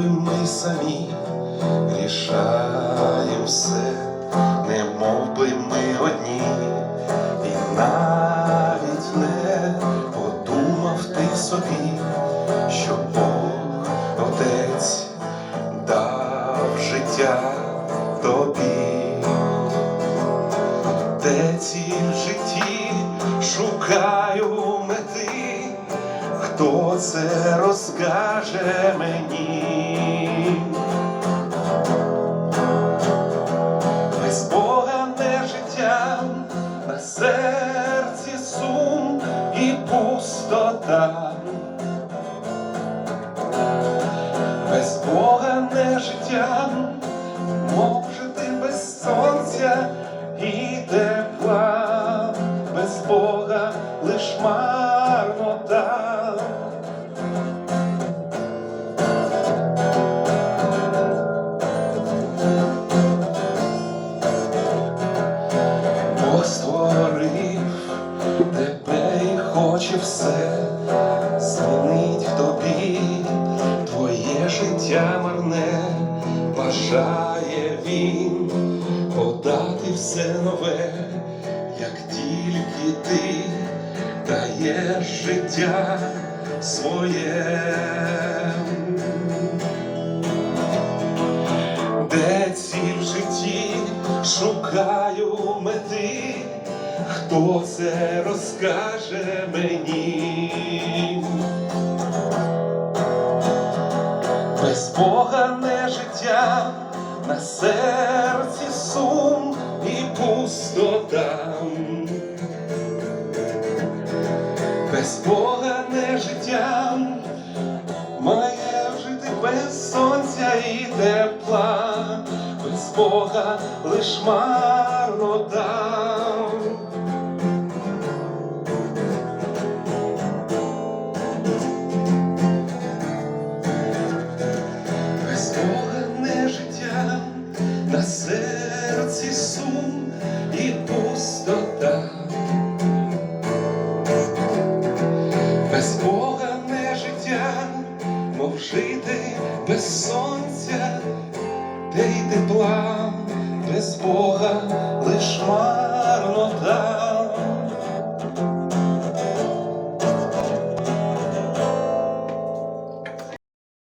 ми самі? Рішаємо все, не мов би ми одні, і навіть не подумав ти собі, що Бог Отець дав життя тобі, де ці в житті шукає хто це розкаже мені? Без Бога не життя, на серці сум і пустота. Без Бога не життя, мов жити без сонця і тепла, без Бога лиш марнота. Хоче все змінить в тобі твоє життя марне, бажає він подати все нове, як тільки ти даєш життя своє. Де ціль в житті шукаю мети, хто це розкаже мені? Без Бога не життя, на серці сум і пустота. Без Бога не життя, має жити без сонця і тепла, без Бога лиш марнота. життя, мов жити без сонця, де й тепла без Бога.